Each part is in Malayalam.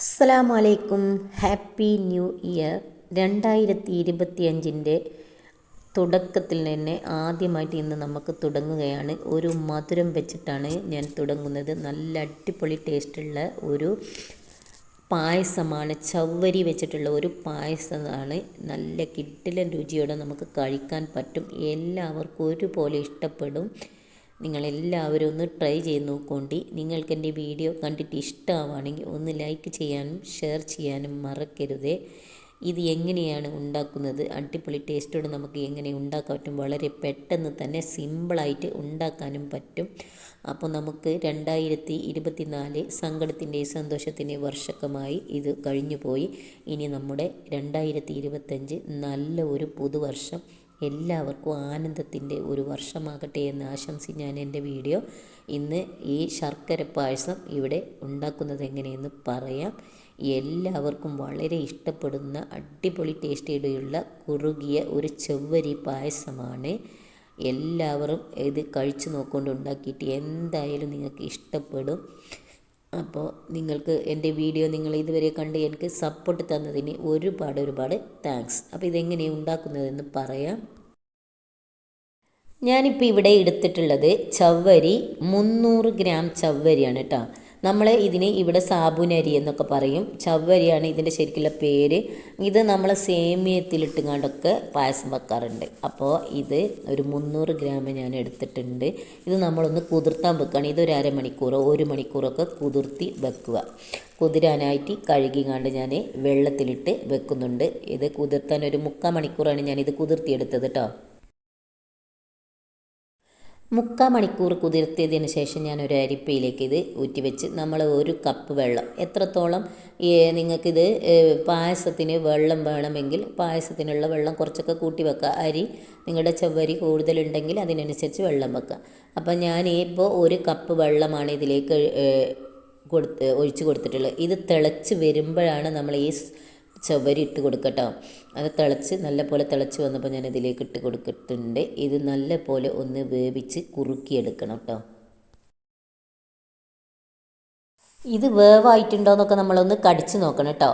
അസ്സലാമു വലൈക്കും ഹാപ്പി ന്യൂ ഇയർ. രണ്ടായിരത്തി ഇരുപത്തി അഞ്ചിന്റെ തുടക്കത്തിൽ തന്നെ ആദ്യമായിട്ട് ഇന്ന് നമുക്ക് തുടങ്ങുകയാണ്. ഒരു മധുരം വെച്ചിട്ടാണ് ഞാൻ തുടങ്ങുന്നത്. നല്ല അടിപൊളി ടേസ്റ്റുള്ള ഒരു പായസമാണ്. ചവ്വരി വെച്ചിട്ടുള്ള ഒരു പായസമാണ്. നല്ല കിട്ടിലൻ രുചിയോടെ നമുക്ക് കഴിക്കാൻ പറ്റും. എല്ലാവർക്കും ഒരുപോലെ ഇഷ്ടപ്പെടും. നിങ്ങളെല്ലാവരും ഒന്ന് ട്രൈ ചെയ്ത് നോക്കൊണ്ടി. നിങ്ങൾക്ക് എന്റെ വീഡിയോ കണ്ടിട്ട് ഇഷ്ടമാവുകയാണെങ്കിൽ ഒന്ന് ലൈക്ക് ചെയ്യാനും ഷെയർ ചെയ്യാനും മറക്കരുതേ. ഇത് എങ്ങനെയാണ് ഉണ്ടാക്കുന്നത്? അടിപൊളി ടേസ്റ്റോട് നമുക്ക് എങ്ങനെ ഉണ്ടാക്കാൻ പറ്റും? വളരെ പെട്ടെന്ന് തന്നെ സിമ്പിളായിട്ട് ഉണ്ടാക്കാനും പറ്റും. അപ്പോൾ നമുക്ക് രണ്ടായിരത്തി ഇരുപത്തി നാല് സങ്കടത്തിന്റെയും സന്തോഷത്തിന്റെയും വർഷക്കമായി ഇത് കഴിഞ്ഞു പോയി ഇനി നമ്മുടെ രണ്ടായിരത്തി ഇരുപത്തഞ്ച് നല്ല ഒരു പുതുവർഷം എല്ലാവർക്കും ആനന്ദത്തിന്റെ ഒരു വർഷമാകട്ടെ എന്ന് ആശംസി ഞാൻ എന്റെ വീഡിയോ ഇന്ന് ഈ ശർക്കര പായസം ഇവിടെ ഉണ്ടാക്കുന്നത് എങ്ങനെയെന്ന് പറയാം. എല്ലാവർക്കും വളരെ ഇഷ്ടപ്പെടുന്ന അടിപൊളി ടേസ്റ്റിയുള്ള കുറുകിയ ഒരു ചെവ്വരി പായസമാണ്. എല്ലാവരും ഇത് കഴിച്ചു നോക്കൊണ്ട് ഉണ്ടാക്കിയിട്ട് എന്തായാലും നിങ്ങൾക്ക് ഇഷ്ടപ്പെടും. അപ്പോൾ നിങ്ങൾക്ക് എന്റെ വീഡിയോ നിങ്ങൾ ഇതുവരെ കണ്ട് എനിക്ക് സപ്പോർട്ട് തന്നതിന് ഒരുപാട് ഒരുപാട് താങ്ക്സ് അപ്പോൾ ഇതെങ്ങനെയാണ് ഉണ്ടാക്കുന്നതെന്ന് പറയാം. ഞാനിപ്പോൾ ഇവിടെ എടുത്തിട്ടുള്ളത് ചവ്വരി മുന്നൂറ് ഗ്രാം ചവ്വരിയാണ് കേട്ടോ. നമ്മൾ ഇതിന് ഇവിടെ സാബുനരി എന്നൊക്കെ പറയും. ചവ്വരിയാണ് ഇതിന്റെ ശരിക്കുള്ള പേര്. ഇത് നമ്മൾ സേമിയത്തിലിട്ടുകൊണ്ടൊക്കെ പായസം വെക്കാറുണ്ട്. അപ്പോൾ ഇത് ഒരു മുന്നൂറ് ഗ്രാം ഞാൻ എടുത്തിട്ടുണ്ട്. ഇത് നമ്മളൊന്ന് കുതിർത്താൻ വെക്കുകയാണ്. ഇതൊരു അരമണിക്കൂറോ ഒരു മണിക്കൂറൊക്കെ കുതിർത്തി വെക്കുക. കുതിരാനായിട്ട് കഴുകിങ്ങാണ്ട് ഞാൻ വെള്ളത്തിലിട്ട് വെക്കുന്നുണ്ട്. ഇത് കുതിർത്താൻ ഒരു മുക്കാൽ മണിക്കൂറാണ് ഞാനിത് കുതിർത്തിയെടുത്തത് കേട്ടോ. മുക്കാൽ മണിക്കൂർ കുതിർത്തിയതിന് ശേഷം ഞാൻ ഒരു അരിപ്പയിലേക്ക് ഇത് ഊറ്റിവെച്ച് നമ്മൾ ഒരു കപ്പ് വെള്ളം. എത്രത്തോളം നിങ്ങൾക്കിത് പായസത്തിന് വെള്ളം വേണമെങ്കിൽ പായസത്തിനുള്ള വെള്ളം കുറച്ചൊക്കെ കൂട്ടി വെക്കുക. അരി നിങ്ങളുടെ ചവ്വരി കൂടുതലുണ്ടെങ്കിൽ അതിനനുസരിച്ച് വെള്ളം വെക്കുക. അപ്പം ഞാൻ ഇപ്പോൾ ഒരു കപ്പ് വെള്ളമാണ് ഇതിലേക്ക് കൊടുത്ത് ഒഴിച്ചു കൊടുത്തിട്ടുള്ളത്. ഇത് തിളച്ച് വരുമ്പോഴാണ് നമ്മൾ ഈ ചവരി ഇട്ട് കൊടുക്കട്ടോ. അത് തിളച്ച് നല്ല പോലെ തിളച്ച് വന്നപ്പോൾ ഞാൻ ഇതിലേക്ക് ഇട്ട് കൊടുത്തിട്ടുണ്ട്. ഇത് നല്ല പോലെ ഒന്ന് വേവിച്ച് കുറുക്കിയെടുക്കണം കേട്ടോ ഇത് വേവായിട്ടുണ്ടോ എന്നൊക്കെ നമ്മളൊന്ന് കടിച്ച് നോക്കണം കേട്ടോ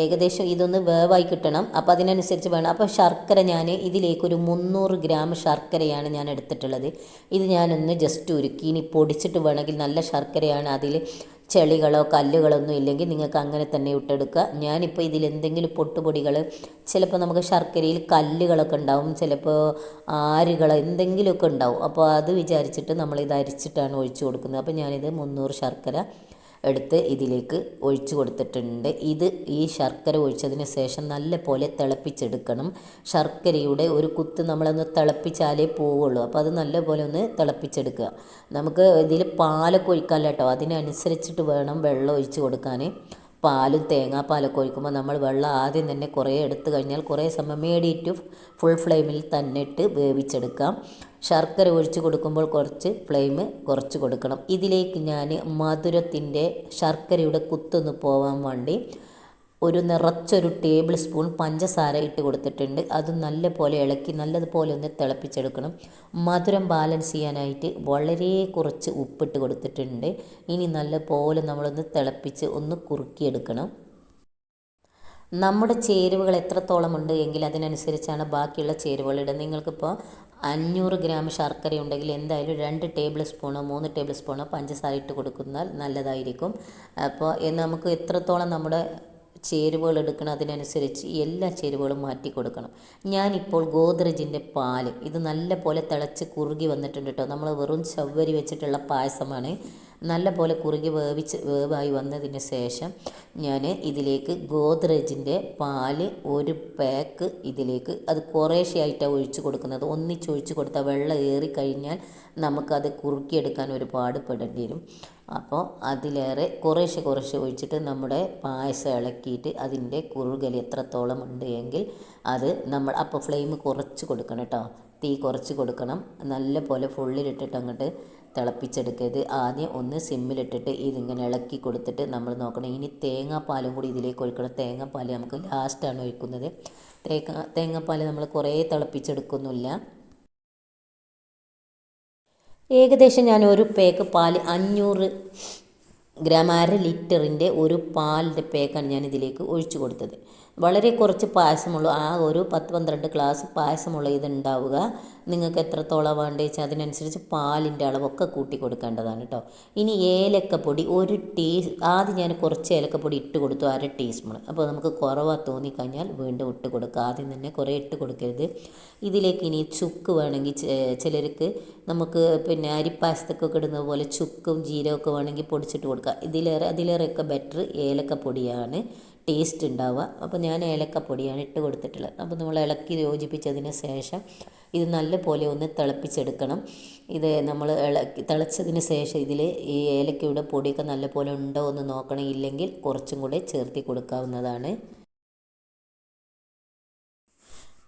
ഏകദേശം ഇതൊന്ന് വേവായി കിട്ടണം. അപ്പോൾ അതിനനുസരിച്ച് വേണം. അപ്പോൾ ശർക്കര ഞാൻ ഇതിലേക്കൊരു മുന്നൂറ് ഗ്രാം ശർക്കരയാണ് ഞാൻ എടുത്തിട്ടുള്ളത് ഇത് ഞാനൊന്ന് ജസ്റ്റ് ഉരുക്കി. ഇനി പൊടിച്ചിട്ട് വേണമെങ്കിൽ നല്ല ശർക്കരയാണ് അതിൽ ചെളികളോ കല്ലുകളൊന്നും ഇല്ലെങ്കിൽ നിങ്ങൾക്ക് അങ്ങനെ തന്നെ ഇട്ടെടുക്കുക. ഞാനിപ്പോൾ ഇതിൽ എന്തെങ്കിലും പൊട്ടുപൊടികൾ ചിലപ്പോൾ നമുക്ക് ശർക്കരയിൽ കല്ലുകളൊക്കെ ഉണ്ടാവും ചിലപ്പോൾ ആരുകൾ എന്തെങ്കിലുമൊക്കെ ഉണ്ടാവും. അപ്പോൾ അത് വിചാരിച്ചിട്ട് നമ്മൾ ഇത് അരിച്ചിട്ടാണ് ഒഴിച്ചു കൊടുക്കുന്നത്. അപ്പോൾ ഞാനിത് മുന്നൂറ് ശർക്കര എടുത്ത് ഇതിലേക്ക് ഒഴിച്ചു കൊടുത്തിട്ടുണ്ട്. ഇത് ഈ ശർക്കര ഒഴിച്ചതിന് ശേഷം നല്ല പോലെ തിളപ്പിച്ചെടുക്കണം. ശർക്കരയുടെ ഒരു കുത്ത് നമ്മളൊന്ന് തിളപ്പിച്ചാലേ പോവുള്ളൂ. അപ്പോൾ അത് നല്ല പോലെ ഒന്ന് തിളപ്പിച്ചെടുക്കുക. നമുക്ക് ഇതിൽ പാലൊക്കെ ഒഴിക്കാമല്ലോ കേട്ടോ. അതിനനുസരിച്ചിട്ട് വേണം വെള്ളം ഒഴിച്ച് കൊടുക്കാൻ. പാലും തേങ്ങാപ്പാലൊക്കെ ഒഴിക്കുമ്പോൾ നമ്മൾ വെള്ളം ആദ്യം തന്നെ കുറേ എടുത്തു കഴിഞ്ഞാൽ കുറേ സമയം മേടിയിട്ട് ഫുൾ ഫ്ലെയിമിൽ തന്നെ ഇട്ട് വേവിച്ചെടുക്കാം. ശർക്കര ഒഴിച്ച് കൊടുക്കുമ്പോൾ കുറച്ച് ഫ്ലെയിം കുറച്ച് കൊടുക്കണം. ഇതിലേക്ക് ഞാൻ മധുരത്തിന്റെ ശർക്കരയുടെ കുത്തൊന്ന് പോകാൻ വേണ്ടി ഒരു നിറച്ചൊരു ടേബിൾ സ്പൂൺ പഞ്ചസാര ഇട്ട് കൊടുത്തിട്ടുണ്ട്. അത് നല്ലപോലെ ഇളക്കി നല്ലതുപോലെ ഒന്ന് തിളപ്പിച്ചെടുക്കണം. മധുരം ബാലൻസ് ചെയ്യാനായിട്ട് വളരെ കുറച്ച് ഉപ്പിട്ട് കൊടുത്തിട്ടുണ്ട്. ഇനി നല്ലപോലെ നമ്മളൊന്ന് തിളപ്പിച്ച് ഒന്ന് കുറുക്കിയെടുക്കണം. നമ്മുടെ ചേരുവകൾ എത്രത്തോളം ഉണ്ട് എങ്കിൽ അതിനനുസരിച്ചാണ് ബാക്കിയുള്ള ചേരുവകൾ ഇടുന്നത്. നിങ്ങൾക്കിപ്പോൾ അഞ്ഞൂറ് ഗ്രാം ശർക്കര ഉണ്ടെങ്കിൽ എന്തായാലും രണ്ട് ടേബിൾ സ്പൂണോ മൂന്ന് ടേബിൾ സ്പൂണോ പഞ്ചസാര ഇട്ട് കൊടുക്കുന്നാൽ നല്ലതായിരിക്കും. അപ്പോൾ നമുക്ക് എത്രത്തോളം നമ്മുടെ ചേരുവകൾ എടുക്കണം. അതിനനുസരിച്ച് എല്ലാ ചേരുവകളും മാറ്റി കൊടുക്കണം. ഞാനിപ്പോൾ ഗോദ്രജിന്റെ പാൽ ഇത് നല്ല പോലെ തിളച്ച് കുറുകി വന്നിട്ടുണ്ട് കേട്ടോ. നമ്മൾ വെറും ചവ്വരി വെച്ചിട്ടുള്ള പായസമാണ്. നല്ല പോലെ കുറുകി വേവിച്ച് വേവായി വന്നതിന് ശേഷം ഞാൻ ഇതിലേക്ക് ഗോദ്രേജിന്റെ പാൽ ഒരു പാക്ക് ഇതിലേക്ക് അത് കുറേശ്ശെയായിട്ടാണ് ഒഴിച്ച് കൊടുക്കുന്നത്. ഒന്നിച്ചൊഴിച്ച് കൊടുത്താൽ വെള്ളം ഏറി കഴിഞ്ഞാൽ നമുക്കത് കുറുക്കിയെടുക്കാൻ ഒരുപാട് പെടേണ്ടി വരും. അപ്പോൾ അതിലേറെ കുറേശ്ശെ കുറേശ്ശെ ഒഴിച്ചിട്ട് നമ്മുടെ പായസം ഇളക്കിയിട്ട് അതിന്റെ കുറുകൽ എത്രത്തോളം ഉണ്ട് എങ്കിൽ അത് നമ്മൾ അപ്പോൾ ഫ്ലെയിം കുറച്ച് കൊടുക്കണം കേട്ടോ. തീ കുറച്ച് കൊടുക്കണം. നല്ല പോലെ ഫുള്ളിലിട്ടിട്ട് അങ്ങോട്ട് തിളപ്പിച്ചെടുക്കരുത്. ആദ്യം ഒന്ന് സിമ്മിലിട്ടിട്ട് ഇതിങ്ങനെ ഇളക്കി കൊടുത്തിട്ട് നമ്മൾ നോക്കണം. ഇനി തേങ്ങാപ്പാലും കൂടി ഇതിലേക്ക് ഒഴിക്കണം. തേങ്ങാപ്പാൽ നമുക്ക് ലാസ്റ്റാണ് ഒഴിക്കുന്നത്. തേങ്ങ തേങ്ങാപ്പാൽ നമ്മൾ കുറേ തിളപ്പിച്ചെടുക്കുന്നില്ല. ഏകദേശം ഞാൻ ഒരു പേക്ക് പാൽ അഞ്ഞൂറ് ഗ്രാം അര ലിറ്ററിന്റെ ഒരു പാലിന്റെ പേക്കാണ് ഞാൻ ഇതിലേക്ക് ഒഴിച്ചു കൊടുത്തത്. വളരെ കുറച്ച് പായസമുള്ളൂ. ആ ഒരു പത്ത് പന്ത്രണ്ട് ഗ്ലാസ് പായസമുള്ള ഇതുണ്ടാവുക. നിങ്ങൾക്ക് എത്രത്തോളം വേണ്ടത് വെച്ചാൽ അതിനനുസരിച്ച് പാലിന്റെ അളവൊക്കെ കൂട്ടി കൊടുക്കേണ്ടതാണ് കേട്ടോ. ഇനി ഏലക്കപ്പൊടി ഒരു ടീ ആദ്യം ഞാൻ കുറച്ച് ഏലക്കപ്പൊടി ഇട്ട് കൊടുത്തു അര ടീസ്പൂൺ അപ്പോൾ നമുക്ക് കുറവാ തോന്നിക്കഴിഞ്ഞാൽ വീണ്ടും ഇട്ട് കൊടുക്കുക. ആദ്യം തന്നെ കുറേ ഇട്ട് കൊടുക്കരുത്. ഇതിലേക്ക് ഇനി ചുക്ക് വേണമെങ്കിൽ ചിലർക്ക് നമുക്ക് പിന്നെ അരിപ്പായസത്തൊക്കെ ഇടുന്നത് പോലെ ചുക്കും ജീരകമൊക്കെ വേണമെങ്കിൽ പൊടിച്ചിട്ട് കൊടുക്കുക. ഇതിലേറെ അതിലേറെയൊക്കെ ബെറ്റർ ഏലക്കപ്പൊടിയാണ്. ടേസ്റ്റ് ഉണ്ടാവുക അപ്പോൾ ഞാൻ ഏലക്കപ്പൊടിയാണ് ഇട്ട് കൊടുത്തിട്ടുള്ളത്. അപ്പോൾ നമ്മൾ ഇളക്കി യോജിപ്പിച്ചതിന് ശേഷം ഇത് നല്ലപോലെ ഒന്ന് തിളപ്പിച്ചെടുക്കണം. ഇത് നമ്മൾ ഇളക്കി തിളച്ചതിന് ശേഷം ഇതിൽ ഈ ഏലക്കയുടെ പൊടിയൊക്കെ നല്ലപോലെ ഉണ്ടോ എന്ന് നോക്കണം. ഇല്ലെങ്കിൽ കുറച്ചും കൂടെ ചേർത്തി കൊടുക്കാവുന്നതാണ്.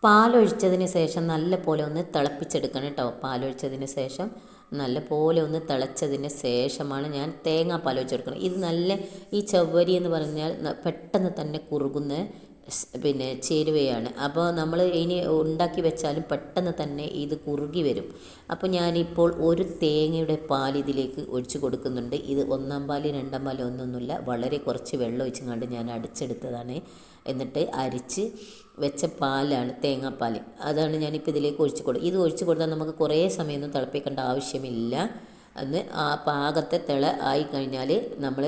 പാലൊഴിച്ചതിന് ശേഷം നല്ല പോലെ ഒന്ന് തിളപ്പിച്ചെടുക്കണം കേട്ടോ. പാലൊഴിച്ചതിന് ശേഷം നല്ല പോലെ ഒന്ന് തിളച്ചതിന് ശേഷമാണ് ഞാൻ തേങ്ങാപ്പാൽ ഒഴിച്ചെടുക്കുന്നത് ഇത് നല്ല ഈ ചവ്വരി എന്ന് പറഞ്ഞാൽ പെട്ടെന്ന് തന്നെ കുറുകുന്ന പിന്നെ ചേരുവയാണ്. അപ്പോൾ നമ്മൾ ഇനി ഉണ്ടാക്കി വെച്ചാലും പെട്ടെന്ന് തന്നെ ഇത് കുറുകി വരും. അപ്പോൾ ഞാനിപ്പോൾ ഒരു തേങ്ങയുടെ പാൽ ഇതിലേക്ക് ഒഴിച്ചു കൊടുക്കുന്നുണ്ട്. ഇത് ഒന്നാം പാൽ രണ്ടാം പാൽ ഒന്നൊന്നുമില്ല. വളരെ കുറച്ച് വെള്ളം ഒഴിച്ചുകൊണ്ട് ഞാൻ അടിച്ചെടുത്തതാണ്. എന്നിട്ട് അരിച്ച് വെച്ച പാലാണ് തേങ്ങാപ്പാൽ. അതാണ് ഞാനിപ്പോൾ ഇതിലേക്ക് ഒഴിച്ചു കൊടുക്കുക ഇത് ഒഴിച്ചു കൊടുത്താൽ നമുക്ക് കുറേ സമയമൊന്നും തിളപ്പിക്കേണ്ട ആവശ്യമില്ല. അന്ന് ആ പാകത്തെ തിള ആയി കഴിഞ്ഞാൽ നമ്മൾ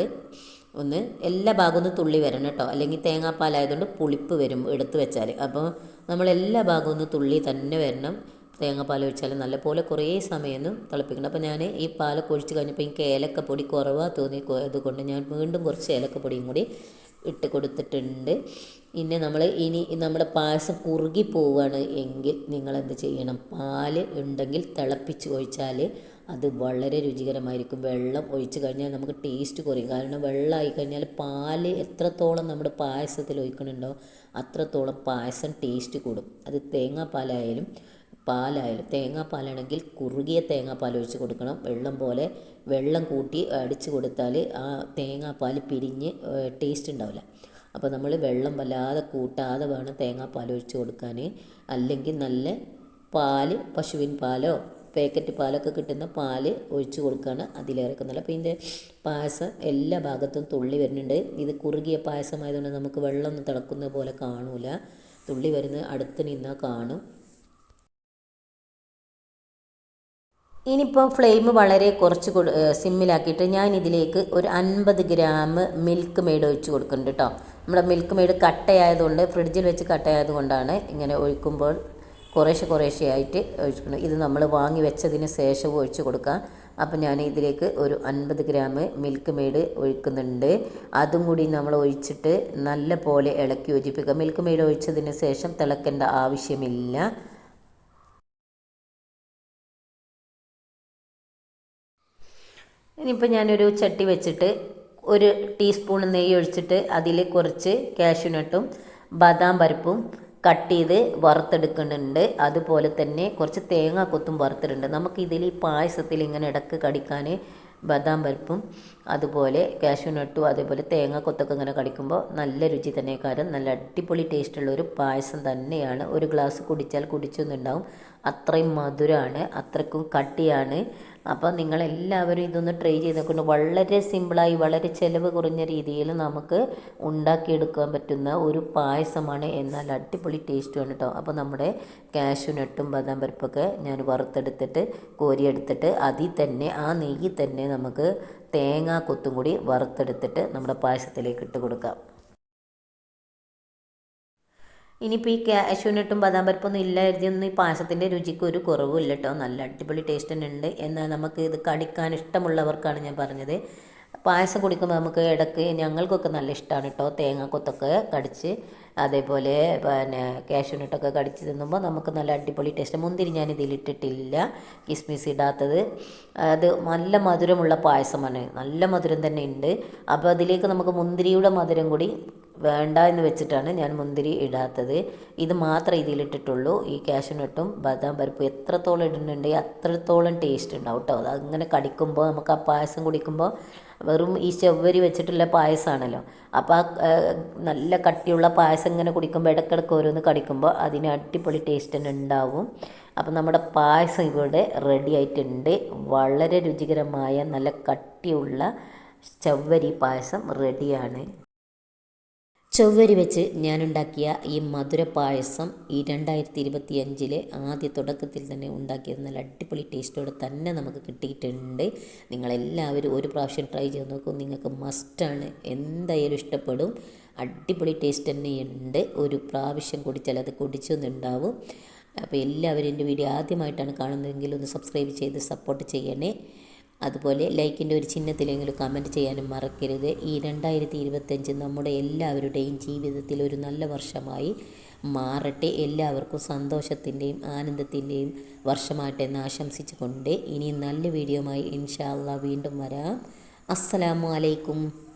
ഒന്ന് എല്ലാ ഭാഗവും ഒന്ന് തുള്ളി വരണം കേട്ടോ. അല്ലെങ്കിൽ തേങ്ങാപ്പാലായതുകൊണ്ട് പുളിപ്പ് വരും എടുത്തു വെച്ചാൽ അപ്പോൾ നമ്മൾ എല്ലാ ഭാഗവും ഒന്ന് തുള്ളി തന്നെ വരണം. തേങ്ങാപ്പാൽ ഒഴിച്ചാൽ നല്ലപോലെ കുറേ സമയമൊന്നും തിളപ്പിക്കണം. അപ്പോൾ ഞാൻ ഈ പാലൊക്കെ ഒഴിച്ച് കഴിഞ്ഞപ്പോൾ എനിക്ക് ഏലക്കപ്പൊടി കുറവാണ് തോന്നി. അതുകൊണ്ട് ഞാൻ വീണ്ടും കുറച്ച് ഏലക്കപ്പൊടിയും കൂടി ഇട്ട് കൊടുത്തിട്ടുണ്ട്. പിന്നെ നമ്മൾ ഇനി നമ്മുടെ പായസം കുറുകി പോവുകയാണ് എങ്കിൽ നിങ്ങൾ എന്ത് ചെയ്യണം? പാൽ ഉണ്ടെങ്കിൽ തിളപ്പിച്ച് ഒഴിച്ചാൽ അത് വളരെ രുചികരമായിരിക്കും. വെള്ളം ഒഴിച്ച് കഴിഞ്ഞാൽ നമുക്ക് ടേസ്റ്റ് കുറയും. കാരണം വെള്ളമായി കഴിഞ്ഞാൽ പാൽ എത്രത്തോളം നമ്മുടെ പായസത്തിൽ ഒഴിക്കണുണ്ടോ അത്രത്തോളം പായസം ടേസ്റ്റ് കൂടും. അത് തേങ്ങാപ്പാലായാലും പാലായാലും തേങ്ങാപ്പാലാണെങ്കിൽ കുറുകിയ തേങ്ങാപ്പാൽ ഒഴിച്ച് കൊടുക്കണം. വെള്ളം പോലെ വെള്ളം കൂട്ടി അടിച്ച് കൊടുത്താൽ ആ തേങ്ങാപ്പാൽ പിരിഞ്ഞ് ടേസ്റ്റ് ഉണ്ടാവില്ല. അപ്പോൾ നമ്മൾ വെള്ളം വല്ലാതെ കൂട്ടാതെ വേണം തേങ്ങാപ്പാൽ ഒഴിച്ച് കൊടുക്കാൻ. അല്ലെങ്കിൽ നല്ല പാൽ പശുവിൻ പാലോ പാക്കറ്റ് പാലൊക്കെ കിട്ടുന്ന പാൽ ഒഴിച്ച് കൊടുക്കുകയാണ് അതിലേറെ നല്ല അപ്പോൾ ഇതിന്റെ പായസം എല്ലാ ഭാഗത്തും തുള്ളി വരുന്നുണ്ട്. ഇത് കുറുകിയ പായസമായതുകൊണ്ട് നമുക്ക് വെള്ളം ഒന്നും തിളക്കുന്ന പോലെ കാണൂല. തുള്ളി വരുന്ന അടുത്ത് നിന്നാൽ കാണും. ഇനിയിപ്പം ഫ്ലെയിം വളരെ കുറച്ച് സിമ്മിലാക്കിയിട്ട് ഞാൻ ഇതിലേക്ക് ഒരു അൻപത് ഗ്രാം മിൽക്ക് മെയ്ഡ് ഒഴിച്ച് കൊടുക്കുന്നുണ്ട് കേട്ടോ നമ്മുടെ മിൽക്ക് മെയ്ഡ് കട്ടയായതുകൊണ്ട് ഫ്രിഡ്ജിൽ വെച്ച് കട്ടയായതുകൊണ്ടാണ് ഇങ്ങനെ ഒഴിക്കുമ്പോൾ കുറേശ്ശെ കുറേശ്ശെ ആയിട്ട് ഒഴിക്കണം ഇത് നമ്മൾ വാങ്ങി വെച്ചതിന് ശേഷവും ഒഴിച്ച് കൊടുക്കാം. അപ്പം ഞാൻ ഇതിലേക്ക് ഒരു അൻപത് ഗ്രാം മിൽക്ക് മെയ്ഡ് ഒഴിക്കുന്നുണ്ട്. അതും കൂടി നമ്മൾ ഒഴിച്ചിട്ട് നല്ല പോലെ ഇളക്കി യോജിപ്പിക്കുക. മിൽക്ക് മെയ്ഡ് ഒഴിച്ചതിന് ശേഷം തിളക്കേണ്ട ആവശ്യമില്ല. ഇനിയിപ്പോൾ ഞാനൊരു ചട്ടി വെച്ചിട്ട് ഒരു ടീസ്പൂൺ നെയ്യ് ഒഴിച്ചിട്ട് അതിൽ കുറച്ച് കാഷ്യൂനട്ടും ബദാം പരിപ്പും കട്ട് ചെയ്ത് വറുത്തെടുക്കുന്നുണ്ട്. അതുപോലെ തന്നെ കുറച്ച് തേങ്ങാ കൊത്തും വറുത്തിട്ടുണ്ട്. നമുക്ക് ഇതിൽ ഈ പായസത്തിൽ ഇങ്ങനെ ഇടയ്ക്ക് കടിക്കാൻ ബദാം പരിപ്പും അതുപോലെ കാഷ്യൂനട്ടും അതേപോലെ തേങ്ങ കൊത്തൊക്കെ ഇങ്ങനെ കടിക്കുമ്പോൾ നല്ല രുചി തന്നെ. കാരണം നല്ല അടിപൊളി ടേസ്റ്റുള്ള ഒരു പായസം തന്നെയാണ്. ഒരു ഗ്ലാസ് കുടിച്ചാൽ കുടിച്ചൊന്നുണ്ടാവും. അത്രയും മധുരമാണ് അത്രക്കും കട്ടിയാണ്. അപ്പോൾ നിങ്ങളെല്ലാവരും ഇതൊന്ന് ട്രൈ ചെയ്ത് നോക്കുന്നു വളരെ സിമ്പിളായി വളരെ ചിലവ് കുറഞ്ഞ രീതിയിൽ നമുക്ക് ഉണ്ടാക്കിയെടുക്കാൻ പറ്റുന്ന ഒരു പായസമാണ്. എന്നാൽ അടിപൊളി ടേസ്റ്റുമാണ് കേട്ടോ അപ്പോൾ നമ്മുടെ കാശുനട്ടും ബദാം പരിപ്പൊക്കെ ഞാൻ വറുത്തെടുത്തിട്ട് കോരിയെടുത്തിട്ട് അതിൽ തന്നെ ആ നെയ്യിൽ തന്നെ നമുക്ക് തേങ്ങാ കൊത്തും കൂടി വറുത്തെടുത്തിട്ട് നമ്മുടെ പായസത്തിലേക്ക് ഇട്ട് കൊടുക്കാം. ഇനിയിപ്പോൾ ഈ കാശുവിനിട്ടും ബദാം പരിപ്പൊന്നും ഇല്ലായിരുന്നൊന്നും ഈ പായസത്തിന്റെ രുചിക്ക് ഒരു കുറവുമില്ല കേട്ടോ നല്ല അടിപൊളി ടേസ്റ്റ് തന്നെ ഉണ്ട്. എന്നാൽ നമുക്ക് ഇത് കടിക്കാൻ ഇഷ്ടമുള്ളവർക്കാണ് ഞാൻ പറഞ്ഞത്. പായസം കുടിക്കുമ്പോൾ നമുക്ക് ഇടയ്ക്ക് ഞങ്ങൾക്കൊക്കെ നല്ല ഇഷ്ടമാണ് കേട്ടോ തേങ്ങാക്കൊത്തൊക്കെ കടിച്ച് അതേപോലെ പിന്നെ കാഷ്യൂനട്ടൊക്കെ കടിച്ച് തിന്നുമ്പോൾ നമുക്ക് നല്ല അടിപൊളി ടേസ്റ്റ്. മുന്തിരി ഞാൻ ഇതിലിട്ടിട്ടില്ല കിസ്മിസ് ഇടാത്തത്. അത് നല്ല മധുരമുള്ള പായസമാണ്. നല്ല മധുരം തന്നെ ഉണ്ട് അപ്പോൾ അതിലേക്ക് നമുക്ക് മുന്തിരിയുടെ മധുരം കൂടി വേണ്ട എന്ന് വെച്ചിട്ടാണ് ഞാൻ മുന്തിരി ഇടാത്തത്. ഇത് മാത്രമേ ഇതിലിട്ടിട്ടുള്ളൂ ഈ കാഷ്യൂനട്ടും ബദാം പരിപ്പും എത്രത്തോളം ഇടുന്നുണ്ടെങ്കിൽ അത്രത്തോളം ടേസ്റ്റ് ഉണ്ടാവും കേട്ടോ അത് അങ്ങനെ കടിക്കുമ്പോൾ നമുക്ക് ആ പായസം കുടിക്കുമ്പോൾ വെറും ഈ ചെവ്വരി വെച്ചിട്ടുള്ള പായസമാണല്ലോ അപ്പോൾ ആ നല്ല കട്ടിയുള്ള പായസം ഇങ്ങനെ കുടിക്കുമ്പോൾ ഇടയ്ക്കിടയ്ക്ക് ഓരോന്ന് കടിക്കുമ്പോൾ അതിന് അടിപൊളി ടേസ്റ്റ് തന്നെ ഉണ്ടാവും. അപ്പോൾ നമ്മുടെ പായസം ഇവിടെ റെഡി ആയിട്ടുണ്ട്. വളരെ രുചികരമായ നല്ല കട്ടിയുള്ള ചവ്വരി പായസം റെഡിയാണ് ചൊവ്വരി വെച്ച് ഞാനുണ്ടാക്കിയ ഈ മധുര പായസം ഈ രണ്ടായിരത്തി ഇരുപത്തി അഞ്ചിലെ ആദ്യ തുടക്കത്തിൽ തന്നെ ഉണ്ടാക്കിയത് നല്ല അടിപൊളി ടേസ്റ്റോടെ തന്നെ നമുക്ക് കിട്ടിയിട്ടുണ്ട്. നിങ്ങളെല്ലാവരും ഒരു പ്രാവശ്യം ട്രൈ ചെയ്ത് നോക്കും. നിങ്ങൾക്ക് മസ്റ്റാണ് എന്തായാലും ഇഷ്ടപ്പെടും. അടിപൊളി ടേസ്റ്റ് തന്നെയുണ്ട്. ഒരു പ്രാവശ്യം കുടിച്ചാൽ അത് കുടിച്ചൊന്നുണ്ടാവും അപ്പോൾ എല്ലാവരും എന്റെ വീഡിയോ ആദ്യമായിട്ടാണ് കാണുന്നതെങ്കിൽ ഒന്ന് സബ്സ്ക്രൈബ് ചെയ്ത് സപ്പോർട്ട് ചെയ്യണേ. അതുപോലെ ലൈക്കിന്റെ ഒരു ചിഹ്നത്തിലെങ്കിലും കമന്റ് ചെയ്യാനും മറക്കരുത്. ഈ രണ്ടായിരത്തി ഇരുപത്തഞ്ച് നമ്മുടെ എല്ലാവരുടെയും ജീവിതത്തിൽ ഒരു നല്ല വർഷമായി മാറട്ടെ. എല്ലാവർക്കും സന്തോഷത്തിന്റെയും ആനന്ദത്തിന്റെയും വർഷമാകട്ടെ എന്ന് ആശംസിച്ചുകൊണ്ട് ഇനി നല്ല വീഡിയോമായി ഇൻഷാല്ല വീണ്ടും വരാം. അസ്സലാമു അലൈക്കും.